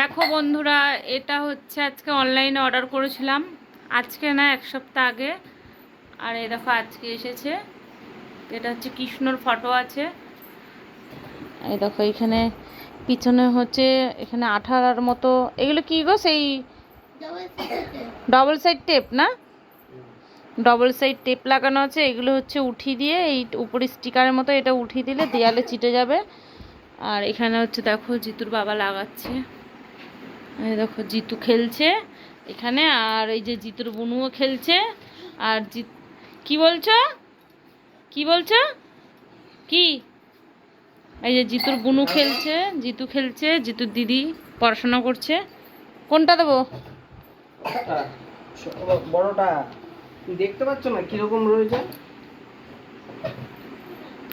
দেখো বন্ধুরা, এটা হচ্ছে আজকে অনলাইনে অর্ডার করেছিলাম। আজকে না, এক সপ্তাহ আগে। আর এই দেখো, আজকে এসেছে। এটা হচ্ছে কৃষ্ণর ফটো আছে। এই দেখো, এখানে পিছনে হচ্ছে, এখানে আঠার মতো, এগুলো কি গো সেই ডবল সাইড টেপ না? ডবল সাইড টেপ লাগানো আছে, এগুলো হচ্ছে উঠিয়ে দিয়ে, এই উপরে স্টিকারের মতো এটা উঠিয়ে দিলে দেয়ালে চিটে যাবে। আর এখানে হচ্ছে দেখো, জিতুর বাবা লাগাচ্ছে। দেখো জিতু খেলছে এখানে আর এই যে জিতুর বুনুও খেলছে। আর জিত কি বলছো? কি বলছো? কি? এই যে জিতুর বুনু খেলছে জিতু খেলছে জিতুর দিদি পড়াশোনা করছে। কোনটা দেবো? বড়টা। দেখতে পাচ্ছ না কীরকম রয়েছে?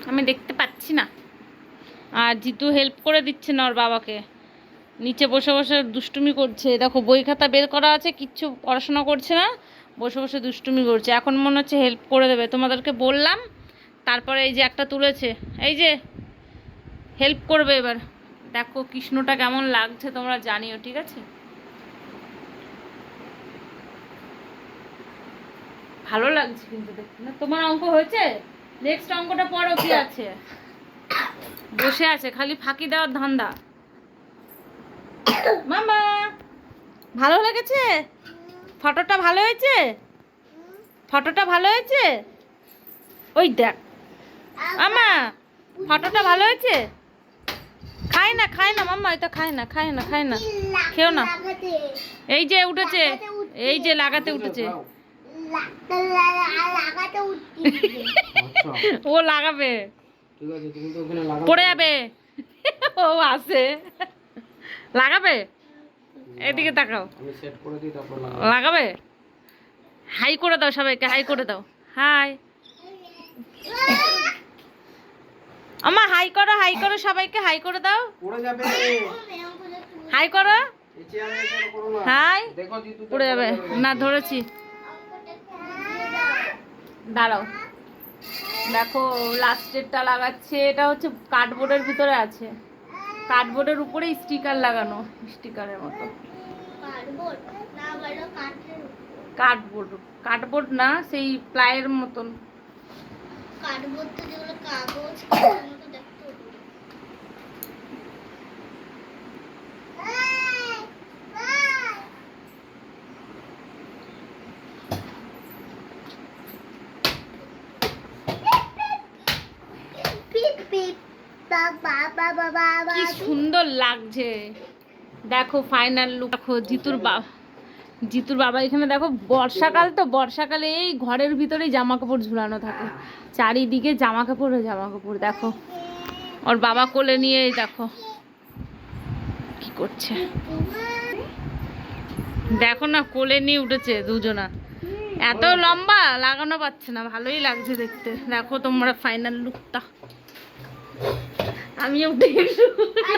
আমি দেখতে পাচ্ছি না। আর জিতু হেল্প করে দিচ্ছে না ওর বাবাকে। নিচে বসে বসে দুষ্টুমি করছে। দেখো, বই খাতা বের করা আছে, কিচ্ছু পড়াশোনা করছে না, বসে বসে দুষ্টুমি করছে। এখন মনে হচ্ছে হেল্প করে দেবে। তোমাদেরকে বললাম, তারপরে এই যে একটা তুলেছে, এই যে হেল্প করবে এবার। দেখো, কৃষ্ণটা কেমন লাগছে, তোমরা জানিও, ঠিক আছে? ভালো লাগছে কিন্তু দেখতে। না, তোমার অঙ্ক হয়েছে? নেক্সট অঙ্কটা পড়ো কি আছে। বসে আছে, খালি ফাঁকি দেওয়ার ধান্দা। মামা ভালো লেগেছে? ফটোটা ভালো হয়েছে? ফটোটা ভালো হয়েছে? ওই দেখ। আমা ফটোটা ভালো হয়েছে? খায় না খায় না মাম্মা এটা খায় না খায় না খায় না। খেও না। এই যে উঠেছে এই যে লাগাতে উঠেছে। ও লাগাবে। পড়ে যাবে। ও আছে। লাগাবে? এদিকে তাকাও। লাগাবে। হাই করে দাও সবাইকে হাই করে দাও। হাই। আমা হাই করো হাই করো সবাইকে হাই করে দাও। হাই করো। হাই। পড়ে যাবে। না ধরেছি। দাঁড়াও। দেখো লাস্টেরটা লাগাচ্ছে। এটা হচ্ছে কার্ডবোর্ডের ভিতরে আছে। কার্ডবোর্ডের উপরে স্টিকার লাগানো স্টিকারের মতো। কার্ডবোর্ড? কার্ডবোর্ড না সেই প্লায়ের মতন। কি সুন্দর লাগছে। দেখো ফাইনাল লুক দেখো জিতুর বাবা জিতুর বাবা এখানে দেখো বর্ষাকাল তো বর্ষাকালে এই ঘরের ভিতরেই জামা কাপড় ঝুলানো থাকে। চারিদিকে জামা কাপড় জামা কাপড় দেখো। ওর বাবা কোলে নিয়ে দেখো কি করছে। দেখো না কোলে নিয়ে উঠেছে দুজনা। এত লম্বা লাগানো পাচ্ছে না ভালোই লাগছে দেখতে। দেখো তোমরা ফাইনাল লুকটা আমি উঠে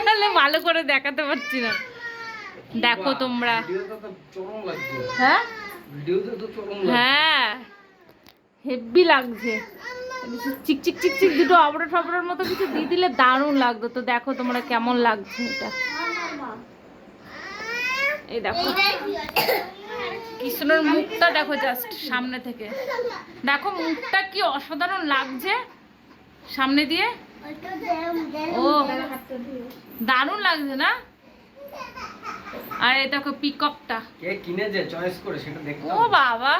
নাহলে ভালো করে দেখাতে পারছি না। দেখো তোমরা। হ্যাঁ? হ্যাঁ। হেভি লাগছে। চিক চিক চিক চিক দুটো অবড়া টবড়ার মতো কিছু দিয়ে দিলে দারুণ লাগতো। তো দেখো তোমরা কেমন লাগছে এটা। এই দেখো। কৃষ্ণর মুখটা দেখো জাস্ট সামনে থেকে। দেখো মুখটা কি অসাধারণ লাগছে। সামনে দিয়ে। ও দারুণ লাগছে না? আর এটা কো পিককটা কে কিনেছে চয়েস করে সেটা দেখো ও বাবা।